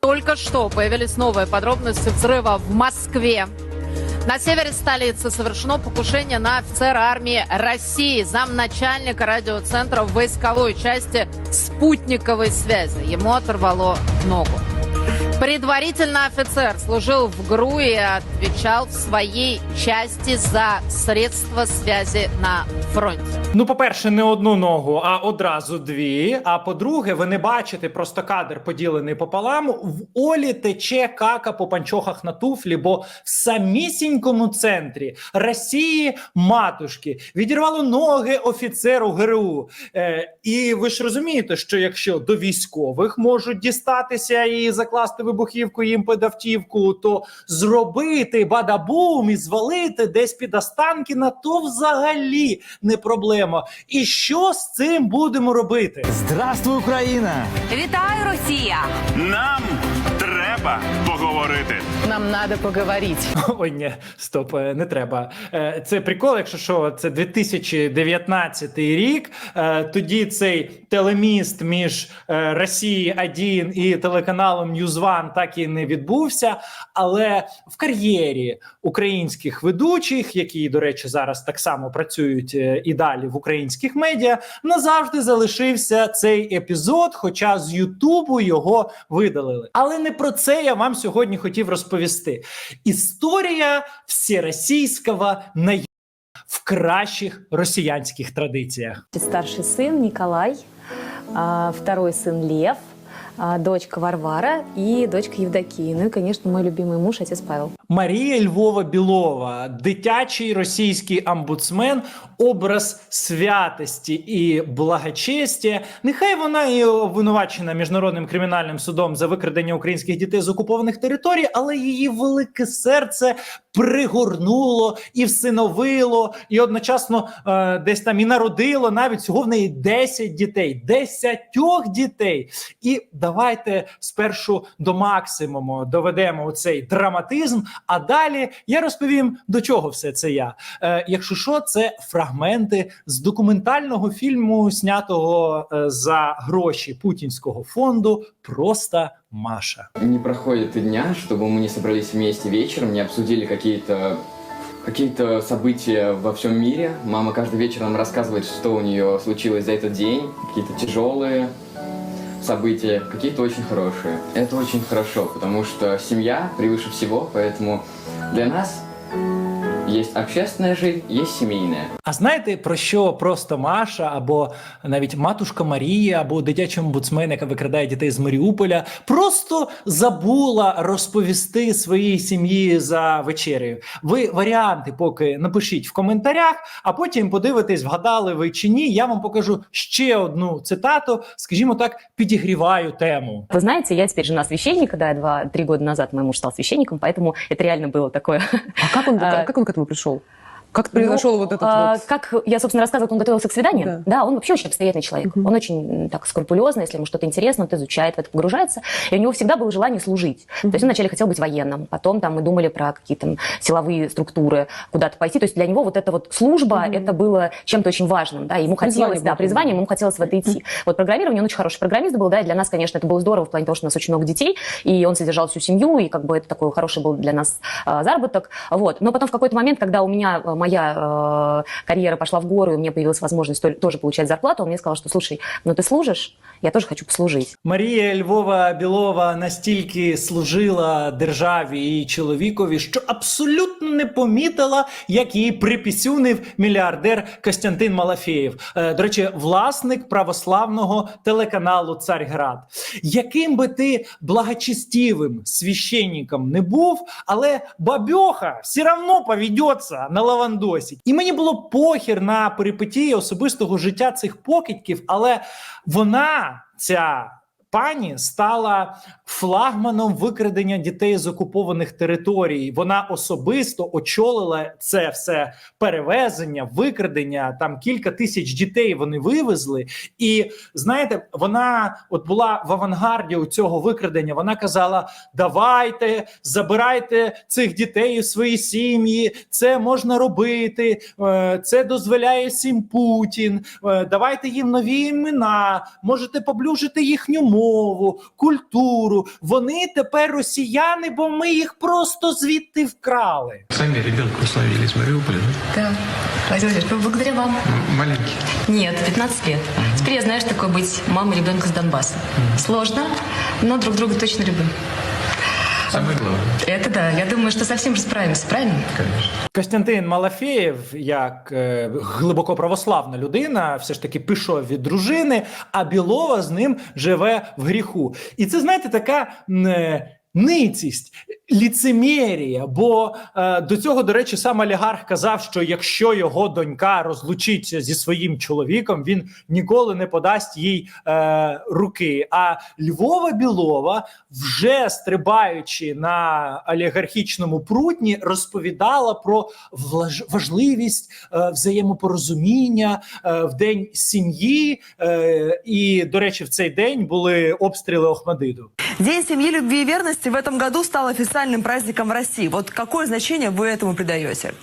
Только что появились новые подробности взрыва в Москве. На севере столицы совершено покушение на офицера армии России, замначальника радиоцентра в войсковой части спутниковой связи. Ему оторвало ногу. Предварительно офицер служил в ГРУ и отвечал в своей части за средства связи на фронте. Ну, по-перше, не одну ногу, а одразу дві. А по-друге, ви не бачите просто кадр поділений пополам. В Олі тече кака по панчохах на туфлі, бо в самісінькому центрі Росії матушки відірвало ноги офіцеру ГРУ. Е, і ви ж розумієте, що якщо до військових можуть дістатися і закласти вибухівку їм під автівку, то зробити бадабум і звалити десь під останки на то взагалі не проблема. І що з цим будемо робити? Здравствуй, Україна! Вітаю, Росія! Нам треба поговорити. Нам надо поговорить. Ой, ні, стоп, е, не треба. Е, Це прикол, якщо що, це 2019 рік. Е, Тоді цей телеміст між Росією 1 і телеканалом Ньюзван так і не відбувся. Але в кар'єрі українських ведучих, які, до речі, зараз так само працюють і далі в українських медіа, назавжди залишився цей епізод, хоча з Ютубу його видалили. Але не про це я вам сьогодні хотів розповісти. Історія всеросійського наїзду в кращих росіянських традиціях. Старший син Ніколай, второй син Лев, дочка Варвара и дочка Евдокия. Ну и, конечно, мой любимый муж, отец Павел. Марія Львова Білова, дитячий російський омбудсмен, образ святості і благочестя. Нехай вона і обвинувачена міжнародним кримінальним судом за викрадення українських дітей з окупованих територій, але її велике серце пригорнуло і всиновило, і одночасно е, десь там і народило навіть всього в неї 10 дітей, десятьох дітей. І давайте спершу до максимуму доведемо цей драматизм. А далі я розповім до чого все це я. Е, якщо що, це фрагменти з документального фільму, снятого е, за гроші путінського фонду. Просто Маша. Не проходит и дня, чтобы мы не собрались вместе вечером, не обсудили какие-то какие-то события во всем мире. Мама каждый вечер нам рассказывает, что у нее случилось за этот день, какие-то тяжелые события, какие-то очень хорошие. Это очень хорошо, потому что семья превыше всего, поэтому для нас есть общественная жизнь, есть семейная. А знаєте про що просто Маша або навіть матушка Марія, або дитячий омбудсмен, яка викрадає дітей з Маріуполя, просто забула розповісти своїй сім'ї за вечерею. Ви варіанти поки напишіть в коментарях, а потім подивитесь, вгадали ви чи ні. Я вам покажу ще одну цитату. Скажімо так, підігріваю тему. Вы знаете, я теперь жена священника, да, два-три года назад мой муж стал священником, поэтому это реально было такое. А как он, А, как он к этому пришел? Как произошел Ну, вот этот а, вот... Как я, собственно, рассказывала, он готовился к свиданию. Да. Да, он вообще очень обстоятельный человек. Мгм. Он очень так скрупулезный, если ему что-то интересно, он изучает, в это погружается. И у него всегда было желание служить. То есть он вначале хотел быть военным, потом там мы думали про какие-то силовые структуры, куда-то пойти. То есть для него вот эта вот служба, Мгм. это было чем-то очень важным. Да, ему Призвание хотелось, да, было. призванием, ему хотелось в это идти. Вот программирование, он очень хороший программист был, да, и для нас, конечно, это было здорово в плане того, что у нас очень много детей, и он содержал всю семью, и как бы это такой хороший был для нас а, заработок. Вот. Но потом в какой-то момент, когда у меня а, моя а, карьера пошла в гору, и у меня появилась возможность то- тоже получать зарплату, он мне сказал, что, слушай, ну ты служишь, я тоже хочу послужить. Марія Львова Білова настільки служила державі і чоловікові, що абсолютно не помітила, як її припісюнив мільярдер Костянтин Малафєєв. Е, До речі, власник православного телеканалу Царьград. Яким би ти благочестивим священником не був, але бабьоха все одно поведеться на лавандосі. І мені було похір на перипетії особистого життя цих покидьків, але вона ця. Пані стала флагманом викрадення дітей з окупованих територій. Вона особисто очолила це все перевезення, викрадення. Там кілька тисяч дітей вони вивезли. І знаєте, вона от була в авангарді у цього викрадення. Вона казала: давайте, забирайте цих дітей у свої сім'ї. Це можна робити, е, це дозволяє всім Путін. е, Давайте їм нові імена, можете поблюжити їхню культуру. Вони тепер росіяни, бо ми їх просто звідти вкрали. Сами ребенку условили з Мариуполя, да? Да. Владимир Владимирович, благодаря вам. Маленький. Нет, 15 лет. Теперь я знаю, что такое быть мамой ребенка с Донбасса. Сложно, но друг друга точно любим. Самое главное, Это да. Я думаю, что совсем же справимся, правильно? конечно. Костянтин Малафеєв, як е, глибоко православна людина, все ж таки пішов від дружини, а Білова з ним живе в гріху. І це, знаєте, така. м, е, Ницість, ліцемерія, бо е, до цього, до речі, сам олігарх казав, що якщо його донька розлучиться зі своїм чоловіком, він ніколи не подасть їй е, руки. А Львова Білова, вже стрибаючи на олігархічному прутні, розповідала про важливість е, взаємопорозуміння е, в день сім'ї. Е, і, до речі, в цей день були обстріли Охмадиду. День семьи, любви и верности в этом году стал официальным праздником в России. Вот какое значение вы этому придаете?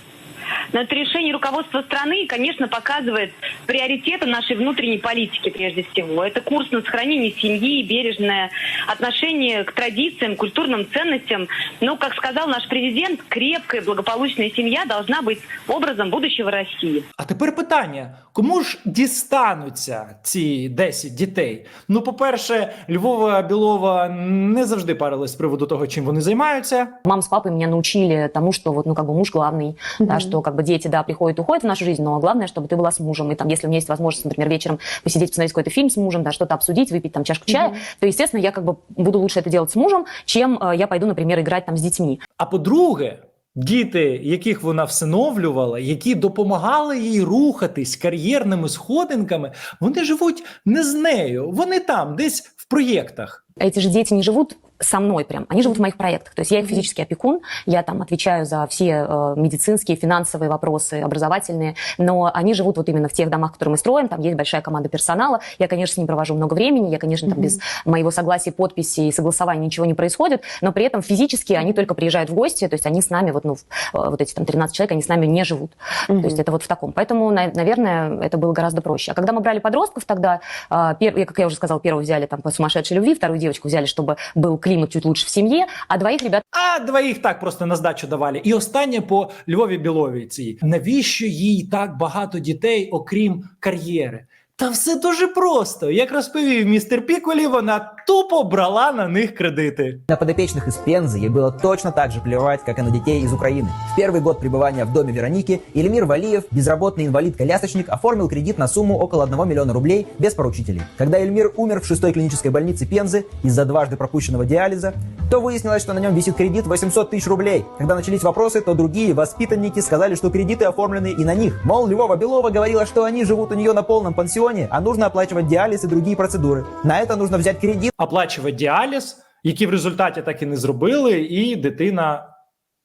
Но это решение руководства страны, и, конечно, показывает приоритеты нашей внутренней политики прежде всего. Это курс на сохранение семьи, бережное отношение к традициям, культурным ценностям. Но, как сказал наш президент, крепкая, благополучная семья должна быть образом будущего России. А тепер питання: кому ж дістануться ці 10 дітей? Ну, по-перше, Львова Білова не завжди парилась з приводу того, чим вони займаються. Мама с папой меня научили тому, что вот, ну, как бы муж главный, да, что как бы дети, да, приходят, уходят в нашу жизнь, но главное, чтобы ты была с мужем. И там, если у меня есть возможность, например, вечером посидеть, посмотреть какой-то фильм с мужем, да, что-то обсудить, выпить там чашку чая, то, естественно, я как бы буду лучше это делать с мужем, чем э, я пойду, например, играть там с детьми. А по-друге, діти, яких вона всиновлювала, які допомагали їй рухатись кар'єрними сходинками, вони живуть не з нею, вони там, десь в проєктах. Эти же дети не живут со мной прям, они живут в моих проектах. То есть я их физический опекун, я там отвечаю за все э, медицинские, финансовые вопросы, образовательные, но они живут вот именно в тех домах, которые мы строим, там есть большая команда персонала, я, конечно, с ним провожу много времени, я, конечно, там без моего согласия, подписи и согласования ничего не происходит, но при этом физически они только приезжают в гости, то есть они с нами, вот, ну, э, вот эти там 13 человек, они с нами не живут. То есть это вот в таком. Поэтому, на- наверное, это было гораздо проще. А когда мы брали подростков тогда, а, пер- как я уже сказала, первого взяли там по сумасшедшей любви, вторую девочку взяли, чтобы был климат чуть лучше в семье, а двоих ребят А двоїх так просто на здачу давали. І останнє по Львові Біловіці. Навіщо їй так багато дітей, окрім кар'єри? Та все дуже просто. Як розповів містер Піколі, вона тупо брала на них кредити. На подопечных из Пензы ей было точно так же плевать, как и на детей из Украины. В первый год пребывания в доме Вероники Эльмир Валиев, безработный инвалид-колясочник, оформил кредит на сумму около 1 миллиона рублей без поручителей. Когда Эльмир умер в шестой клинической больнице Пензы из-за дважды пропущенного диализа, то выяснилось, что на нем висит кредит 800 тысяч рублей. Когда начались вопросы, то другие воспитанники сказали, что кредиты оформлены и на них. Мол, Львова Белова говорила, что они живут у нее на полном пансионе, а нужно оплачивать диализ и другие процедуры. На это нужно взять кредит Оплачувати діаліз, які в результаті так і не зробили, і дитина,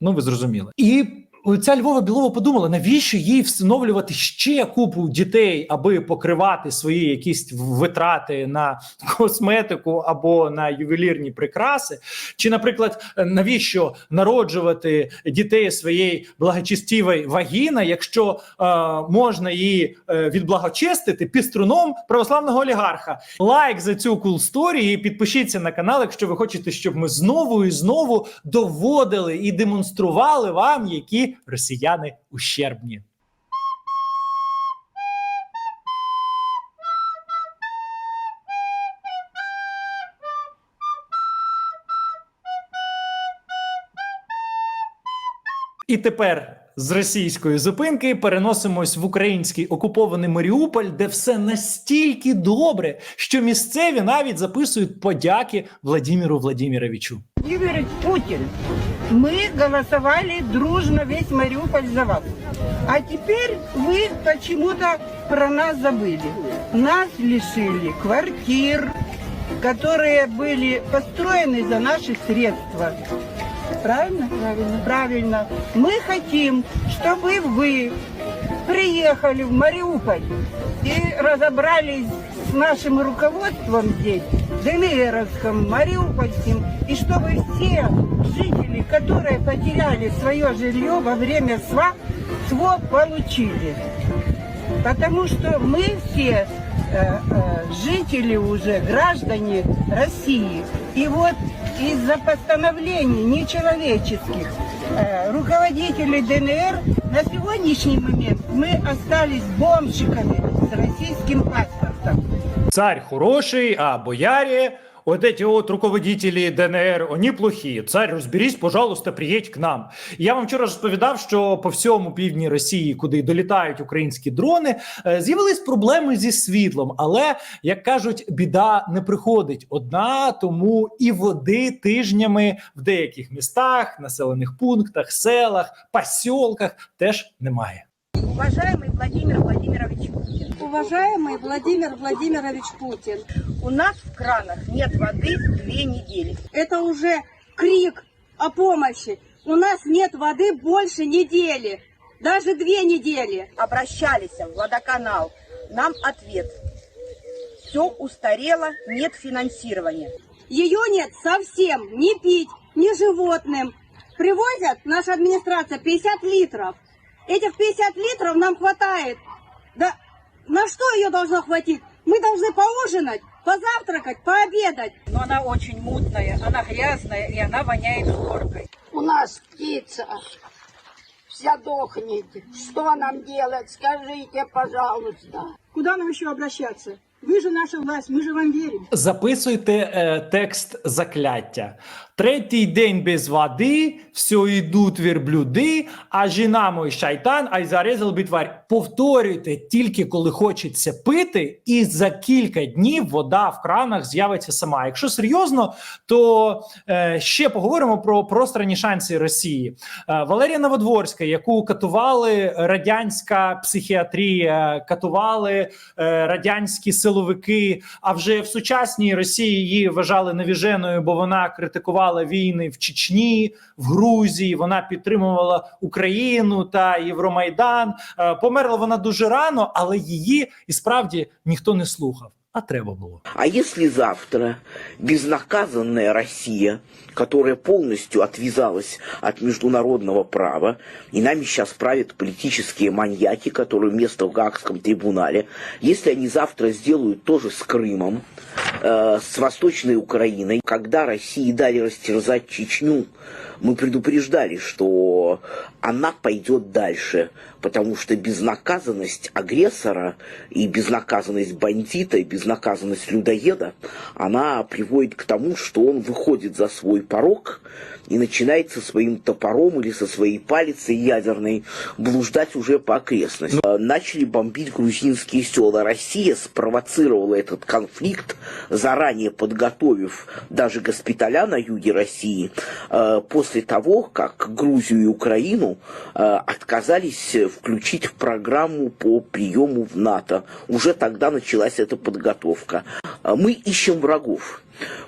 ну ви зрозуміли. І ця Львова Білова подумала, навіщо їй встановлювати ще купу дітей, аби покривати свої якісь витрати на косметику або на ювелірні прикраси. Чи, наприклад, навіщо народжувати дітей своєї благочестивої вагіна, якщо е, можна її е, відблагочестити піструном православного олігарха? Лайк за цю кул сторі і підпишіться на канал, якщо ви хочете, щоб ми знову і знову доводили і демонстрували вам, які росіяни ущербні. І тепер з російської зупинки переносимось в український окупований Маріуполь, де все настільки добре, що місцеві навіть записують подяки Владіміру Владіміровичу. Владимир Путин, мы голосовали дружно весь Мариуполь за вас. А теперь вы почему-то про нас забыли. Нас лишили квартир, которые были построены за наши средства. Правильно? Правильно. Правильно. Мы хотим, чтобы вы приехали в Мариуполь и разобрались с нашим руководством здесь, Демидеровском, Мариупольским, и чтобы все жители, которые потеряли свое жилье во время СВА, СВО получили. Потому что мы все э, э, жители уже, граждане России. И вот из-за постановлений нечеловеческих э, руководителей ДНР на сегодняшний момент мы остались бомжиками с российским паспортом. Царь хороший, а бояре, вот эти вот руководителі ДНР, вони плохі. Царь, розберись, пожалуйста, приїдь к нам. Я вам вчора розповідав, що по всьому півдні Росії, куди долітають українські дрони, е, з'явились проблеми зі світлом. Але як кажуть, біда не приходить одна, тому і води тижнями в деяких містах, населених пунктах, селах, посілках теж немає. Уважаемый Владимир Владимирович. Уважаемый Владимир Владимирович Путин. У нас в кранах нет воды две недели. Это уже крик о помощи. У нас нет воды больше недели. Даже две недели. Обращались в водоканал. Нам ответ. Все устарело, нет финансирования. Ее нет совсем. Ни пить, ни животным. Привозят наша администрация 50 литров. Этих 50 литров нам хватает. Да на что ее должно хватить? Мы должны поужинать, позавтракать, пообедать. Но она очень мутная, она грязная и она воняет хлоркой. У нас птица вся дохнет. Что нам делать? Скажите, пожалуйста. Куда нам еще обращаться? Вы же наша власть, мы же вам верим. Записуйте е, текст закляття. Третій день без води, все йдуть верблюди, а жіна мой шайтан, а й зарезал. Повторюйте тільки коли хочеться пити, і за кілька днів вода в кранах з'явиться сама. Якщо серйозно, то е, ще поговоримо про пространі шанси Росії. Е, Валерія Новодворська, яку катували радянська психіатрія, катували е, радянські силовики. А вже в сучасній Росії її вважали невіженою, бо вона критикувала війни в Чечні, в Грузії. Вона підтримувала Україну та Євромайдан. Е, Померла вона дуже рано, але її і справді ніхто не слухав. А треба було. А если завтра безнаказанная Россия, которая полностью отвязалась от международного права, и нами сейчас правят политические маньяки, которые место в Гаагском трибунале, если они завтра сделают то же с Крымом, э, с Восточной Украиной, когда России дали растерзать Чечню, мы предупреждали, что она пойдет дальше, потому что безнаказанность агрессора и безнаказанность бандита и безнаказанность людоеда, она приводит к тому, что он выходит за свой порог и начинает со своим топором или со своей палицей ядерной блуждать уже по окрестностям. Э, Начали бомбить грузинские села. Россия спровоцировала этот конфликт, заранее подготовив даже госпиталя на юге России, э, после того, как Грузию и Украину э, отказались включить в программу по приему в НАТО. Уже тогда началась эта подготовка. Э, Мы ищем врагов.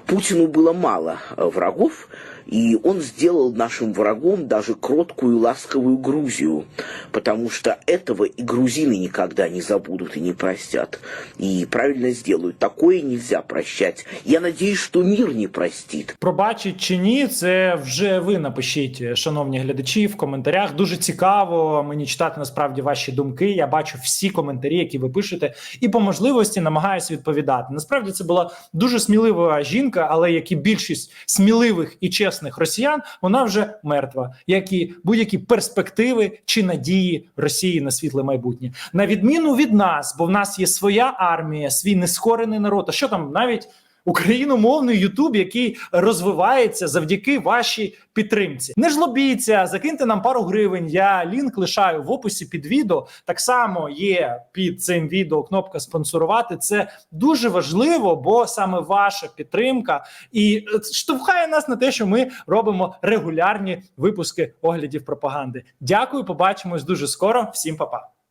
Путину было мало э, врагов, и он сделал нашим врагом даже кроткую и ласковую Грузию, потому что этого и грузины никогда не забудут и не простят. И правильно сделают. Такое нельзя прощать. Я надеюсь, что мир не простит. Пробачить чи ні, це вже ви напишіть, шановні глядачі, в коментарях. Дуже цікаво мені читати насправді ваші думки. Я бачу всі коментарі, які ви пишете, і по можливості намагаюся відповідати. Насправді це була дуже смілива жінка, але як і більшість сміливих і чесних росіян, вона вже мертва, як і будь-які перспективи чи надії Росії на світле майбутнє. На відміну від нас, бо в нас є своя армія, свій нескорений народ. А що там навіть україномовний Ютуб, який розвивається завдяки вашій підтримці. Не жлобіться, закиньте нам пару гривень. Я лінк лишаю в описі під відео. Так само є під цим відео кнопка спонсорувати. Це дуже важливо, бо саме ваша підтримка і е, штовхає нас на те, що ми робимо регулярні випуски оглядів пропаганди. Дякую, побачимось дуже скоро. Всім па-па.